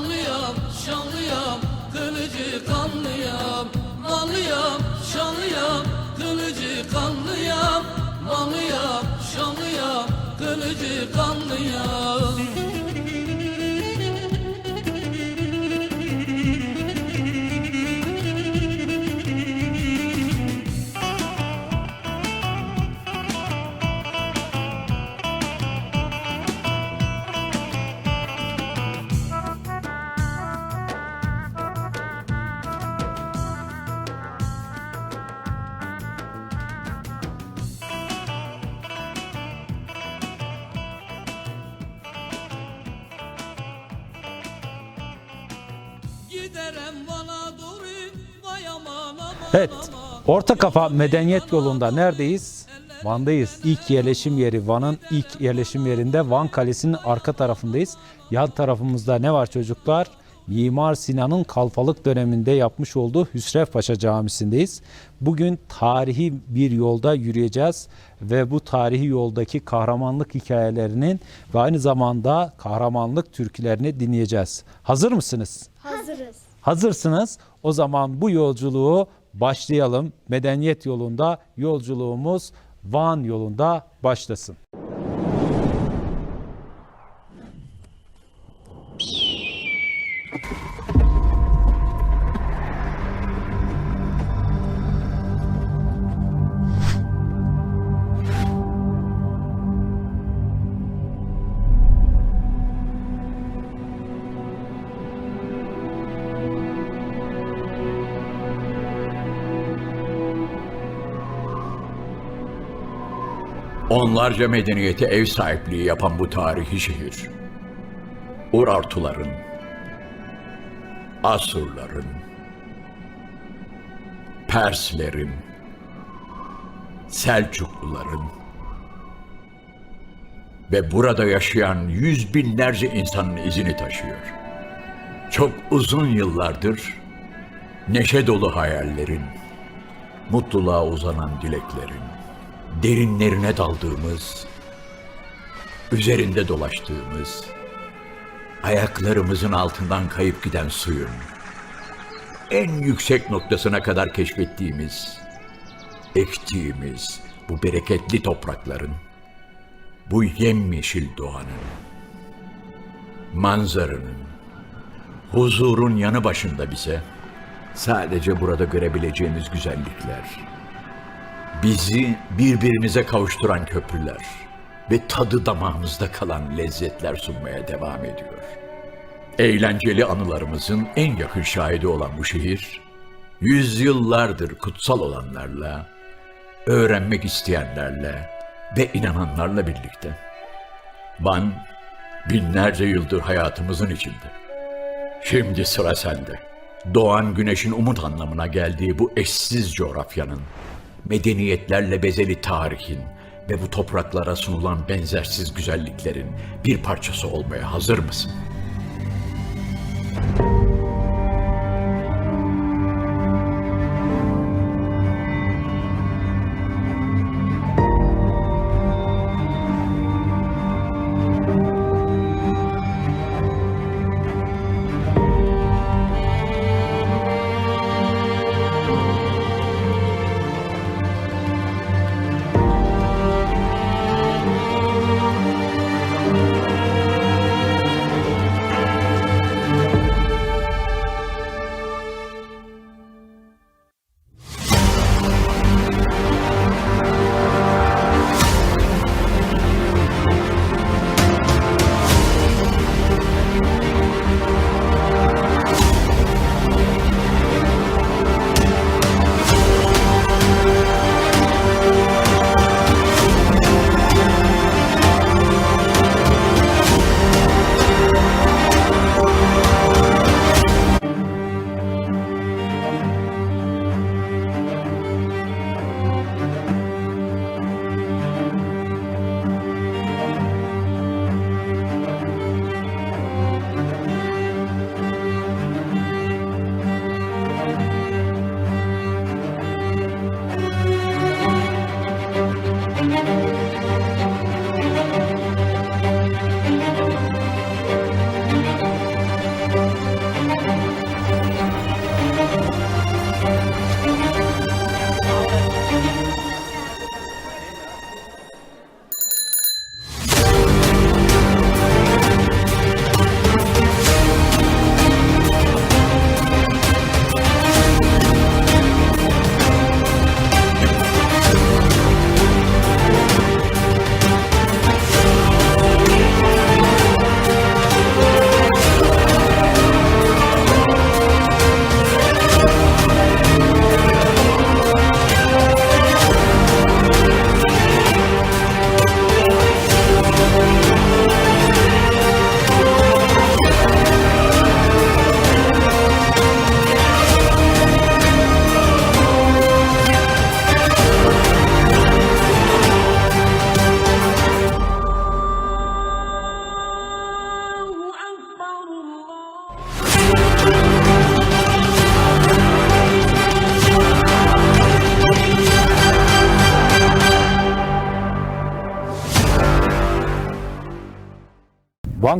manlıyam, şanlıyam, kılıcı kanlıyam, Evet. Orta Kafa Medeniyet Yolu'nda neredeyiz? Van'dayız. İlk yerleşim yeri Van'ın ilk yerleşim yerinde Van Kalesi'nin arka tarafındayız. Yan tarafımızda ne var çocuklar? Mimar Sinan'ın kalfalık döneminde yapmış olduğu Hüsrev Paşa Camisi'ndeyiz. Bugün tarihi bir yolda yürüyeceğiz ve bu tarihi yoldaki kahramanlık hikayelerinin ve aynı zamanda kahramanlık türkülerini dinleyeceğiz. Hazır mısınız? Hazırız. Hazırsınız. O zaman bu yolculuğu başlayalım. Medeniyet yolunda yolculuğumuz Van yolunda başlasın. Onlarca medeniyete ev sahipliği yapan bu tarihi şehir, Urartuların, Asurların, Perslerin, Selçukluların ve burada yaşayan yüz binlerce insanın izini taşıyor. Çok uzun yıllardır neşe dolu hayallerin, mutluluğa uzanan dileklerin, derinlerine daldığımız, üzerinde dolaştığımız, ayaklarımızın altından kayıp giden suyun, en yüksek noktasına kadar keşfettiğimiz, ektiğimiz bu bereketli toprakların, bu yemyeşil doğanın, manzaranın, huzurun yanı başında bize sadece burada görebileceğimiz güzellikler, bizi birbirimize kavuşturan köprüler ve tadı damağımızda kalan lezzetler sunmaya devam ediyor. Eğlenceli anılarımızın en yakın şahidi olan bu şehir, yüzyıllardır kutsal olanlarla, öğrenmek isteyenlerle ve inananlarla birlikte. Van, binlerce yıldır hayatımızın içinde. Şimdi sıra sende. Doğan güneşin umut anlamına geldiği bu eşsiz coğrafyanın, medeniyetlerle bezeli tarihin ve bu topraklara sunulan benzersiz güzelliklerin bir parçası olmaya hazır mısın?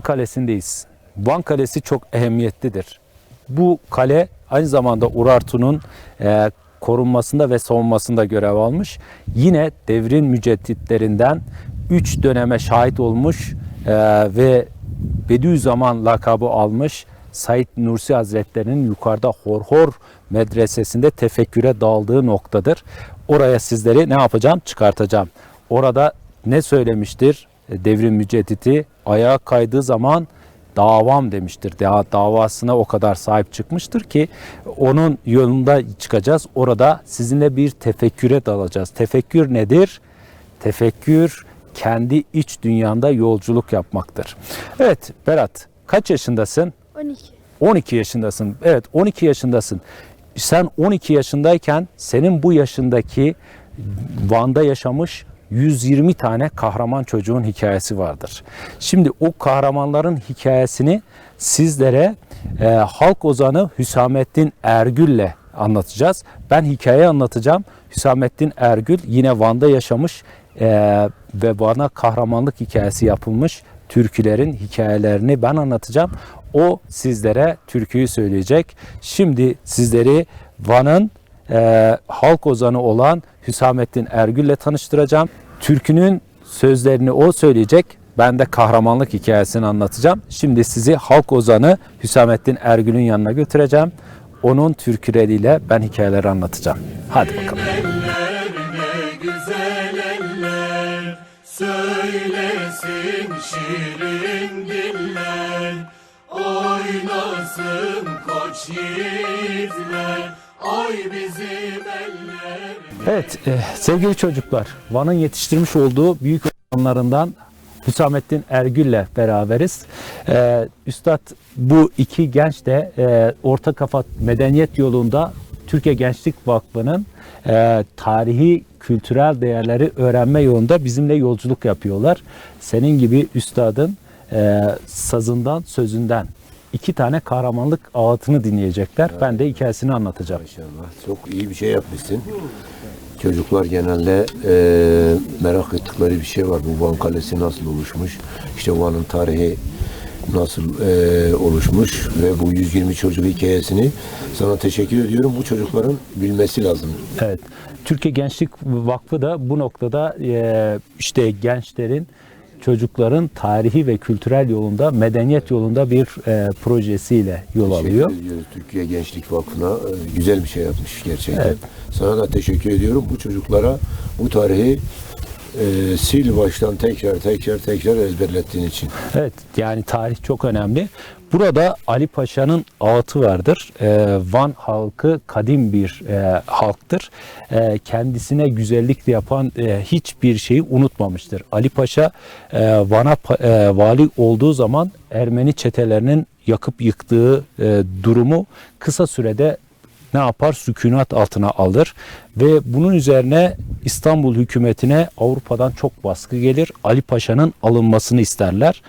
Van Kalesi'ndeyiz. Van Kalesi çok ehemmiyetlidir. Bu kale aynı zamanda Urartu'nun e, korunmasında ve savunmasında görev almış. Yine devrin mücedditlerinden 3 döneme şahit olmuş e, ve Bediüzzaman lakabı almış Said Nursi Hazretleri'nin yukarıda Horhor medresesinde tefekküre daldığı noktadır. Oraya sizleri ne yapacağım? Çıkartacağım. Orada ne söylemiştir? Devrim mücedditi ayağa kaydığı zaman davam demiştir. Da- davasına o kadar sahip çıkmıştır ki onun yolunda çıkacağız. Orada sizinle bir tefekküre dalacağız. Tefekkür nedir? Tefekkür kendi iç dünyanda yolculuk yapmaktır. Evet Berat kaç yaşındasın? 12. 12 yaşındasın. Evet 12 yaşındasın. Sen 12 yaşındayken senin bu yaşındaki Van'da yaşamış 120 tane kahraman çocuğun hikayesi vardır. Şimdi o kahramanların hikayesini sizlere e, halk ozanı Hüsamettin Ergül'le anlatacağız. Ben hikaye anlatacağım. Hüsamettin Ergül yine Van'da yaşamış e, ve Van'a kahramanlık hikayesi yapılmış türkülerin hikayelerini ben anlatacağım. O sizlere türküyü söyleyecek. Şimdi sizleri Van'ın e, halk ozanı olan Hüsamettin Ergül'le tanıştıracağım. Türkünün sözlerini o söyleyecek. Ben de kahramanlık hikayesini anlatacağım. Şimdi sizi halk ozanı Hüsamettin Ergül'ün yanına götüreceğim. Onun türküleriyle ben hikayeleri anlatacağım. Hadi bakalım. Söylesin şirin diller Oynasın koç yiğitler Evet e, sevgili çocuklar Van'ın yetiştirmiş olduğu büyük olanlarından Hüsamettin Ergül'le beraberiz. E, Üstad bu iki genç de e, Orta Kafa Medeniyet Yolunda Türkiye Gençlik Vakfı'nın e, tarihi kültürel değerleri öğrenme yolunda bizimle yolculuk yapıyorlar. Senin gibi üstadın e, sazından sözünden iki tane kahramanlık ağıtını dinleyecekler. Ben de hikayesini anlatacağım. İnşallah. Çok iyi bir şey yapmışsın. Çocuklar genelde e, merak ettikleri bir şey var. Bu Van Kalesi nasıl oluşmuş? İşte Van'ın tarihi nasıl e, oluşmuş ve bu 120 çocuk hikayesini sana teşekkür ediyorum. Bu çocukların bilmesi lazım. Evet. Türkiye Gençlik Vakfı da bu noktada e, işte gençlerin, çocukların tarihi ve kültürel yolunda, medeniyet yolunda bir e, projesiyle yol alıyor. Ediyoruz Türkiye Gençlik Vakfı'na. E, güzel bir şey yapmış gerçekten. Evet. Sana da teşekkür ediyorum. Bu çocuklara bu tarihi e, sil baştan tekrar tekrar tekrar ezberlettiğin için. Evet yani tarih çok önemli. Burada Ali Paşa'nın ağıtı vardır. Ee, Van halkı kadim bir e, halktır. Ee, kendisine güzellik yapan e, hiçbir şeyi unutmamıştır. Ali Paşa e, Van'a e, vali olduğu zaman Ermeni çetelerinin yakıp yıktığı e, durumu kısa sürede ne yapar? Sükunat altına alır ve bunun üzerine İstanbul hükümetine Avrupa'dan çok baskı gelir. Ali Paşa'nın alınmasını isterler.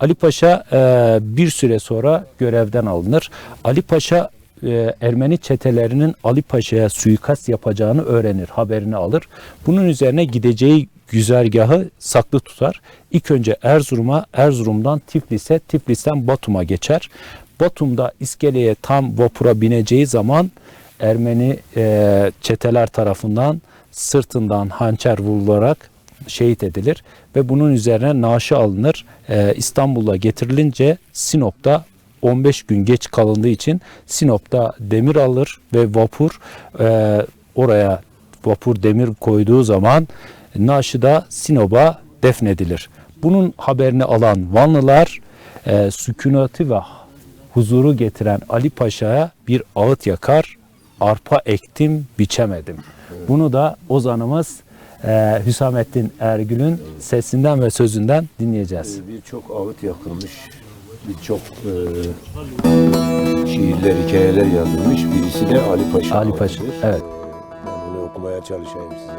Ali Paşa e, bir süre sonra görevden alınır. Ali Paşa e, Ermeni çetelerinin Ali Paşa'ya suikast yapacağını öğrenir, haberini alır. Bunun üzerine gideceği güzergahı saklı tutar. İlk önce Erzurum'a, Erzurum'dan Tiflis'e, Tiflis'ten Batum'a geçer. Batum'da iskeleye tam vapura bineceği zaman Ermeni e, çeteler tarafından sırtından hançer vurularak şehit edilir ve bunun üzerine naaşı alınır. E, İstanbul'a getirilince Sinop'ta 15 gün geç kalındığı için Sinop'ta demir alır ve vapur e, oraya vapur demir koyduğu zaman naaşı da Sinop'a defnedilir. Bunun haberini alan Vanlılar e, sükunatı ve huzuru getiren Ali Paşa'ya bir ağıt yakar. Arpa ektim biçemedim. Bunu da ozanımız e, Hüsamettin Ergül'ün sesinden ve sözünden dinleyeceğiz. Birçok ağıt yakılmış, birçok e, şiirler, hikayeler yazılmış. Birisi de Ali Paşa. Ali Paşa. ağıtıdır. Evet. Ben bunu okumaya çalışayım size.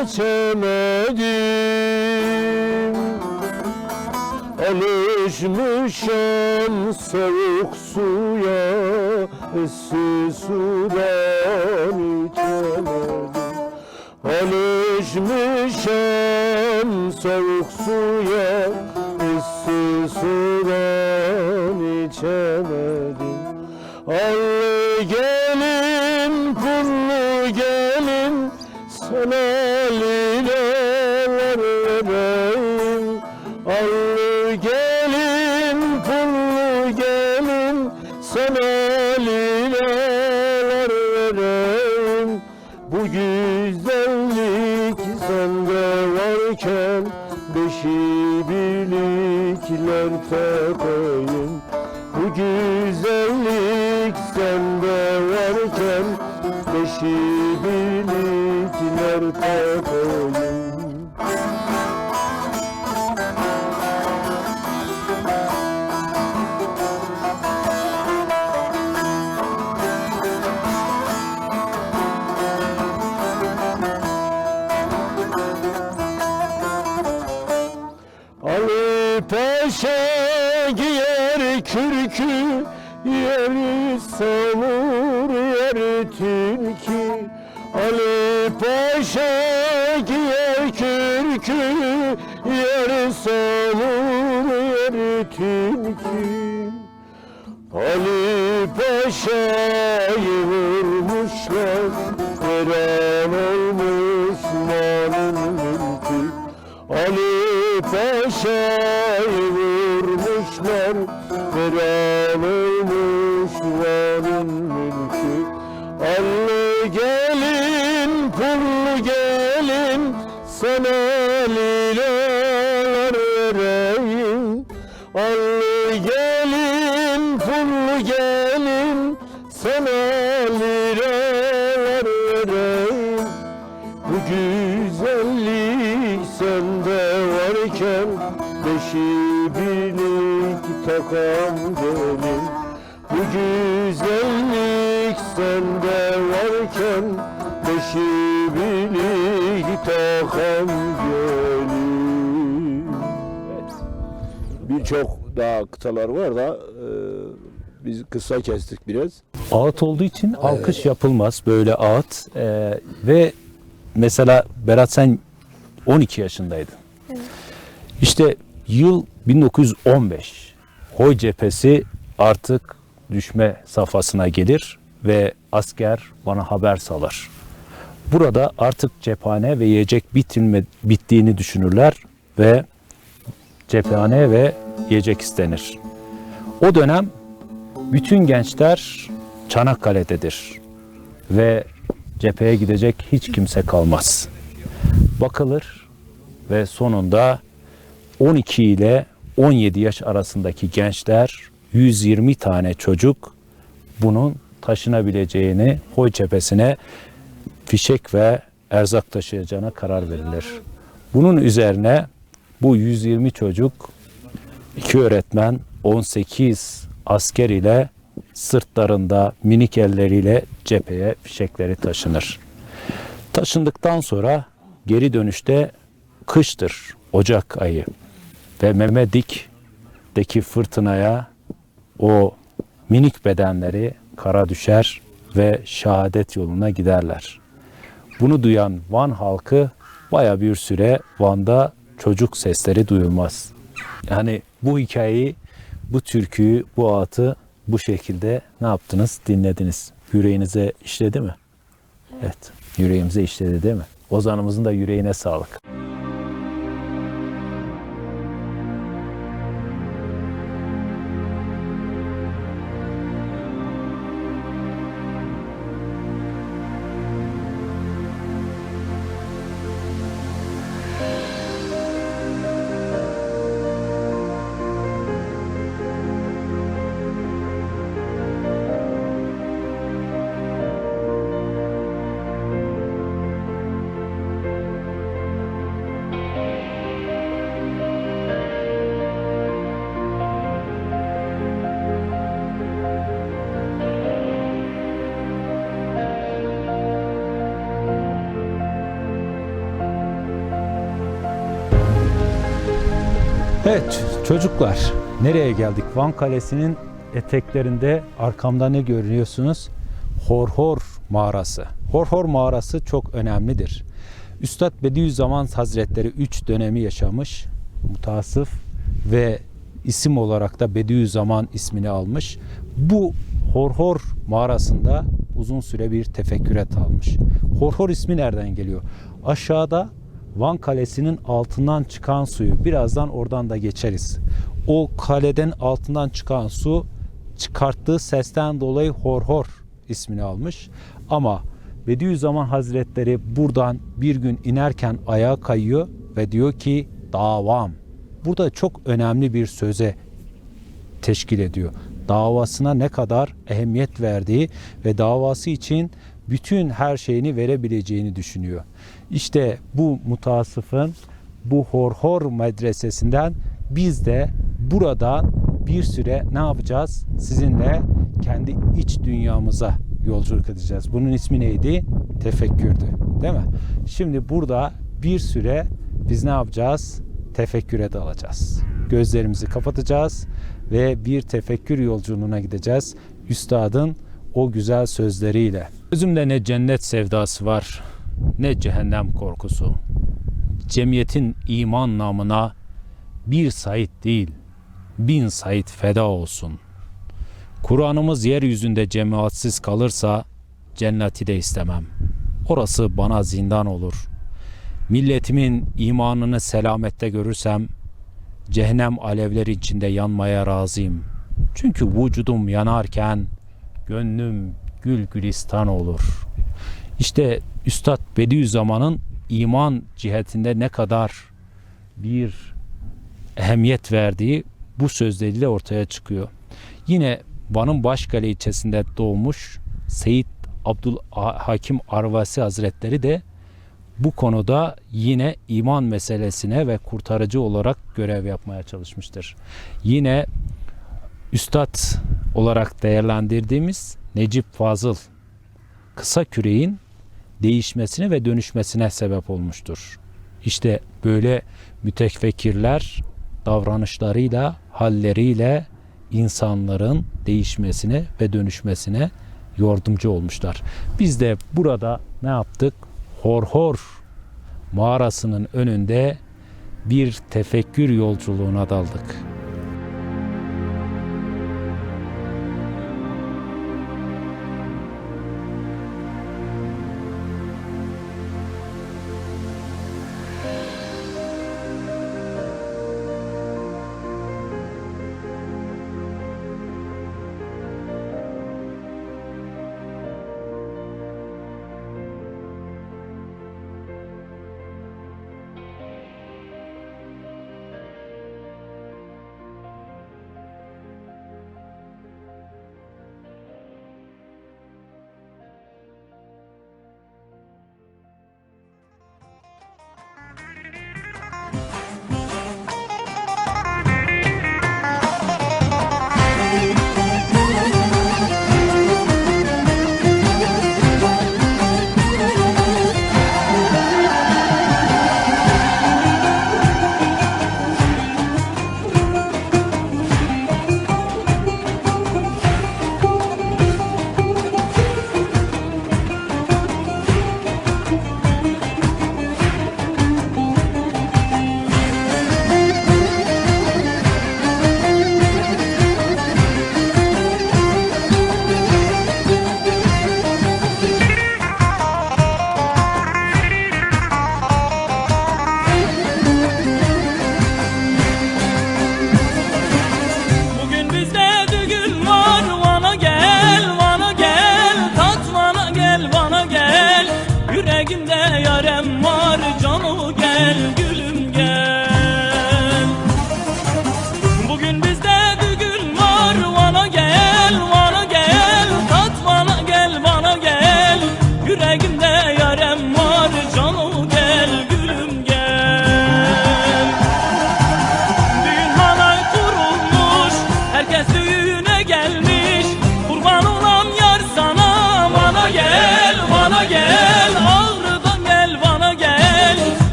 Gördüm seçemedim Alışmışım soğuk suya Issız sudan içemedim. Alışmışım soğuk suya Issız sudan içemedim. Allı varken Beşi birlikler takayım Bu güzellik sende varken Beşi birlikler takayım kürkü Yer savur yer tilki Ali Paşa'yı vurmuşlar Veren olmuş malın mülkü. Ali Paşa'yı vurmuşlar Veren varken Beşi birlik takam gelin Bu güzellik sende varken Beşi birlik takam gelin Evet birçok daha kıtalar var da e, biz kısa kestik biraz. Ağıt olduğu için alkış yapılmaz böyle ağıt. Ee, ve mesela Berat sen 12 yaşındaydın. İşte yıl 1915. Hoy cephesi artık düşme safhasına gelir ve asker bana haber salır. Burada artık cephane ve yiyecek bitilme, bittiğini düşünürler ve cephane ve yiyecek istenir. O dönem bütün gençler Çanakkale'dedir ve cepheye gidecek hiç kimse kalmaz. Bakılır ve sonunda 12 ile 17 yaş arasındaki gençler 120 tane çocuk bunun taşınabileceğini Hoy cephesine fişek ve erzak taşıyacağına karar verilir. Bunun üzerine bu 120 çocuk iki öğretmen 18 asker ile sırtlarında minik elleriyle cepheye fişekleri taşınır. Taşındıktan sonra geri dönüşte kıştır, Ocak ayı ve Memedik'teki fırtınaya o minik bedenleri kara düşer ve şehadet yoluna giderler. Bunu duyan Van halkı baya bir süre Van'da çocuk sesleri duyulmaz. Yani bu hikayeyi, bu türküyü, bu ağıtı bu şekilde ne yaptınız? Dinlediniz. Yüreğinize işledi mi? Evet. Yüreğimize işledi değil mi? Ozanımızın da yüreğine sağlık. Evet çocuklar nereye geldik? Van Kalesi'nin eteklerinde arkamda ne görüyorsunuz? Horhor mağarası. Horhor mağarası çok önemlidir. Üstad Bediüzzaman Hazretleri 3 dönemi yaşamış. Mutasıf ve isim olarak da Bediüzzaman ismini almış. Bu Horhor mağarasında uzun süre bir tefekküre dalmış. Horhor ismi nereden geliyor? Aşağıda Van Kalesi'nin altından çıkan suyu birazdan oradan da geçeriz. O kaleden altından çıkan su çıkarttığı sesten dolayı Horhor ismini almış. Ama Bediüzzaman Hazretleri buradan bir gün inerken ayağa kayıyor ve diyor ki davam. Burada çok önemli bir söze teşkil ediyor. Davasına ne kadar ehemmiyet verdiği ve davası için bütün her şeyini verebileceğini düşünüyor. İşte bu mutasıfın bu horhor medresesinden biz de buradan bir süre ne yapacağız? Sizinle kendi iç dünyamıza yolculuk edeceğiz. Bunun ismi neydi? Tefekkürdü. Değil mi? Şimdi burada bir süre biz ne yapacağız? Tefekküre dalacağız. Gözlerimizi kapatacağız ve bir tefekkür yolculuğuna gideceğiz. Üstadın o güzel sözleriyle. Gözümde ne cennet sevdası var, ne cehennem korkusu. Cemiyetin iman namına bir Said değil, bin Said feda olsun. Kur'an'ımız yeryüzünde cemaatsiz kalırsa cenneti de istemem. Orası bana zindan olur. Milletimin imanını selamette görürsem cehennem alevleri içinde yanmaya razıyım. Çünkü vücudum yanarken gönlüm gül gülistan olur. İşte Üstad Bediüzzaman'ın iman cihetinde ne kadar bir ehemmiyet verdiği bu sözleriyle ortaya çıkıyor. Yine Van'ın Başkale ilçesinde doğmuş Seyit Abdül Hakim Arvasi Hazretleri de bu konuda yine iman meselesine ve kurtarıcı olarak görev yapmaya çalışmıştır. Yine üstad olarak değerlendirdiğimiz Necip Fazıl kısa küreğin değişmesine ve dönüşmesine sebep olmuştur. İşte böyle mütefekkirler davranışlarıyla, halleriyle insanların değişmesine ve dönüşmesine yardımcı olmuşlar. Biz de burada ne yaptık? Horhor mağarasının önünde bir tefekkür yolculuğuna daldık.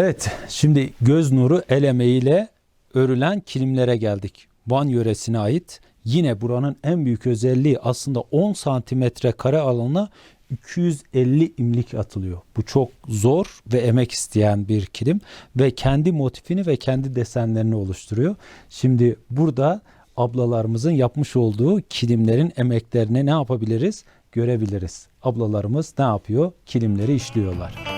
Evet, şimdi göz nuru el emeğiyle örülen kilimlere geldik. Van yöresine ait. Yine buranın en büyük özelliği aslında 10 santimetre kare alana 250 imlik atılıyor. Bu çok zor ve emek isteyen bir kilim ve kendi motifini ve kendi desenlerini oluşturuyor. Şimdi burada ablalarımızın yapmış olduğu kilimlerin emeklerini ne yapabiliriz? Görebiliriz. Ablalarımız ne yapıyor? Kilimleri işliyorlar.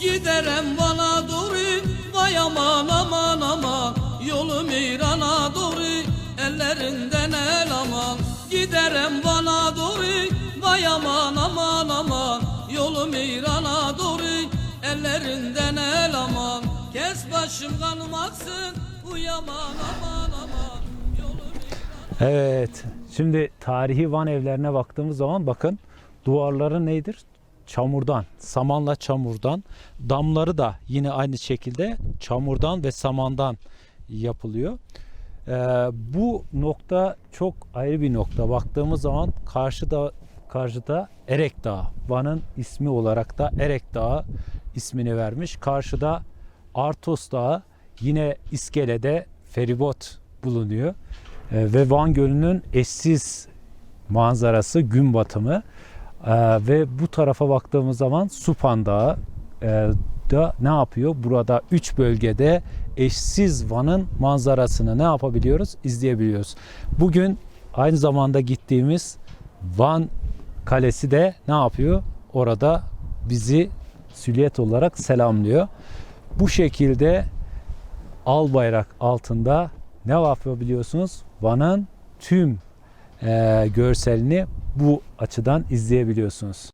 Giderem bana doğru Vay aman aman aman Yolum İran'a doğru Ellerinden el aman Giderem bana doğru Vay aman aman aman Yolum İran'a doğru Ellerinden el aman Kes başım kanım aksın Uyaman aman aman Evet. Şimdi tarihi Van evlerine baktığımız zaman bakın duvarları neydir? Çamurdan, samanla çamurdan. Damları da yine aynı şekilde çamurdan ve samandan yapılıyor. Ee, bu nokta çok ayrı bir nokta. Baktığımız zaman karşıda karşıda Erek Dağı, Van'ın ismi olarak da Erek Dağı ismini vermiş. Karşıda Artos Dağı, yine İskele'de feribot bulunuyor. Ee, ve Van Gölü'nün eşsiz manzarası gün batımı Ee, ve bu tarafa baktığımız zaman Supan Dağı da ne yapıyor? Burada üç bölgede eşsiz Van'ın manzarasını ne yapabiliyoruz? İzleyebiliyoruz. Bugün aynı zamanda gittiğimiz Van Kalesi de ne yapıyor? Orada bizi süliyet olarak selamlıyor. Bu şekilde al bayrak altında ne yapabiliyorsunuz? Van'ın tüm e, görselini bu açıdan izleyebiliyorsunuz.